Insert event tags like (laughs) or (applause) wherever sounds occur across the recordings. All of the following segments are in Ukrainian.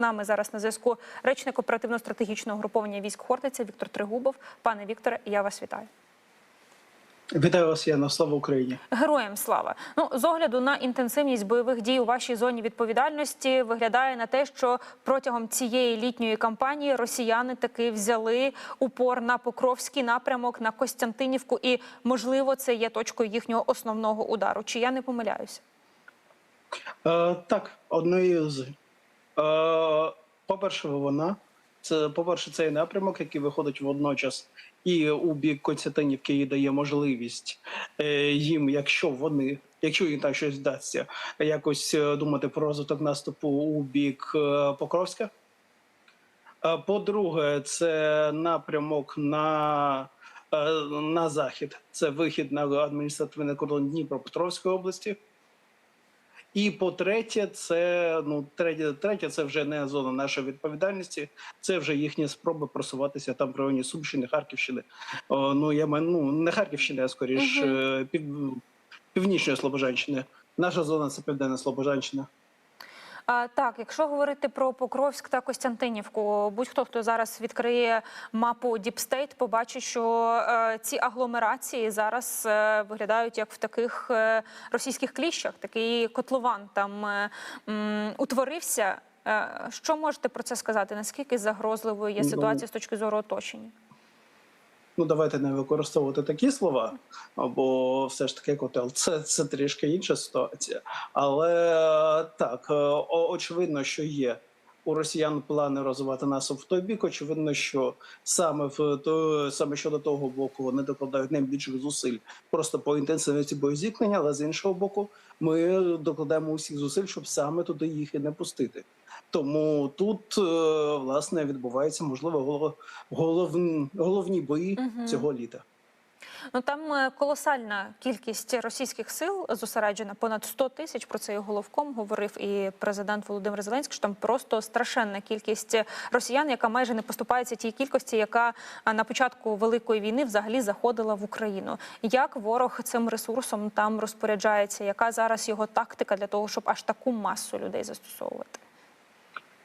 нами зараз на зв'язку речник оперативно-стратегічного груповання військ Хортиця Віктор Тригубов. Пане Вікторе, я вас вітаю. Вітаю вас, Яна. Слава Україні. Героям слава. Ну з огляду на інтенсивність бойових дій у вашій зоні відповідальності виглядає на те, що протягом цієї літньої кампанії росіяни таки взяли упор на Покровський напрямок, на Костянтинівку, і можливо це є точкою їхнього основного удару. Чи я не помиляюся? Е, так, одною з. Е, по-перше, вона. Це, по-перше, цей напрямок, який виходить водночас і у бік Константинівки і дає можливість е, їм, якщо вони, якщо їм там щось вдасться, якось е, думати про розвиток наступу у бік Покровська. По-друге, це напрямок на, на захід. Це вихід на адміністративний кордон Дніпропетровської області. І по-третє, це ну третє, третє, це вже не зона нашої відповідальності. Це вже їхні спроби просуватися там в районі Сумщини, Харківщини. О, ну я маю, ну не Харківщини, а скоріш е, пів, північної Слобожанщини. Наша зона це південна Слобожанщина. А, так, якщо говорити про Покровськ та Костянтинівку, будь-хто хто зараз відкриє мапу Діпстейт, побачить, що е, ці агломерації зараз е, виглядають як в таких е, російських кліщах. Такий котлован там е, м, утворився. Е, що можете про це сказати? Наскільки загрозливою є Ну, ситуація з точки зору оточення? Ну давайте не використовувати такі слова, бо все ж таки котел це, це трішки інша ситуація. Але так, е, очевидно, що є у росіян плани розвивати нас в той бік. Очевидно, що саме в то саме щодо того боку вони докладають найбільших зусиль просто по інтенсивності боєзіткнення, але з іншого боку, ми докладаємо усіх зусиль, щоб саме туди їх і не пустити. Тому тут е, власне відбувається можливо голов, головні, головні бої Мгм. цього літа. Ну там е, колосальна кількість російських сил зосереджена, понад 100 тисяч. Про це і головком говорив і президент Володимир Зеленський. Що там просто страшенна кількість росіян, яка майже не поступається тій кількості, яка на початку великої війни взагалі заходила в Україну. Як ворог цим ресурсом там розпоряджається? Яка зараз його тактика для того, щоб аж таку масу людей застосовувати?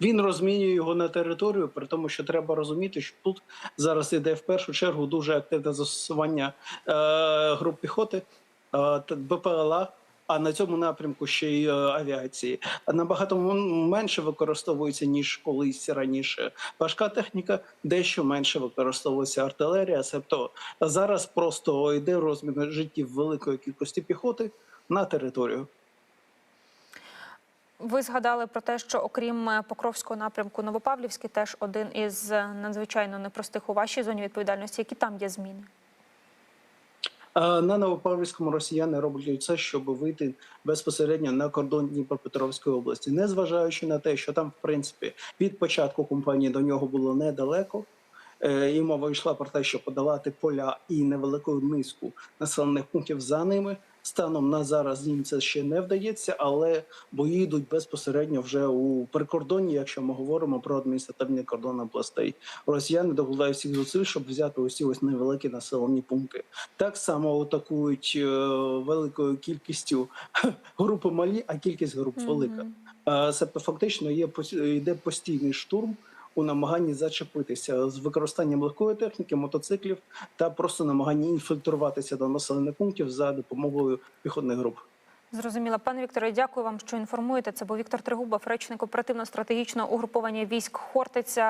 Він розмінює його на територію, при тому, що треба розуміти, що тут зараз іде в першу чергу дуже активне застосування е, груп піхоти, е, БПЛА. А на цьому напрямку ще й е, авіації набагато менше використовується ніж колись раніше. Важка техніка дещо менше використовується артилерія. Себто зараз просто йде розмін життів великої кількості піхоти на територію. Ви згадали про те, що окрім е, Покровського напрямку, Новопавлівський теж один із е, надзвичайно непростих у вашій зоні відповідальності. Які там є зміни? На Новопавлівському росіяни роблять все, щоб вийти безпосередньо на кордон Дніпропетровської області, незважаючи на те, що там, в принципі, від початку кампанії до нього було недалеко. Е, І мова йшла про те, що подолати поля і невелику низку населених пунктів за ними. Станом на зараз їм це ще не вдається, але бої йдуть безпосередньо вже у прикордонні, якщо ми говоримо про адміністративний кордон областей. Росіяни докладають всіх зусиль, щоб взяти усі ось невеликі населені пункти. Так само атакують е, великою кількістю (laughs) групи малі, а кількість груп велика. Е, Себто фактично є йде постійний штурм у намаганні зачепитися з використанням легкої техніки, мотоциклів та просто намаганні інфільтруватися до населених пунктів за допомогою піхотних груп. Зрозуміла, пане Вікторе, дякую вам, що інформуєте. Це був Віктор Тригубов, речник оперативно-стратегічного угруповання військ Хортиця.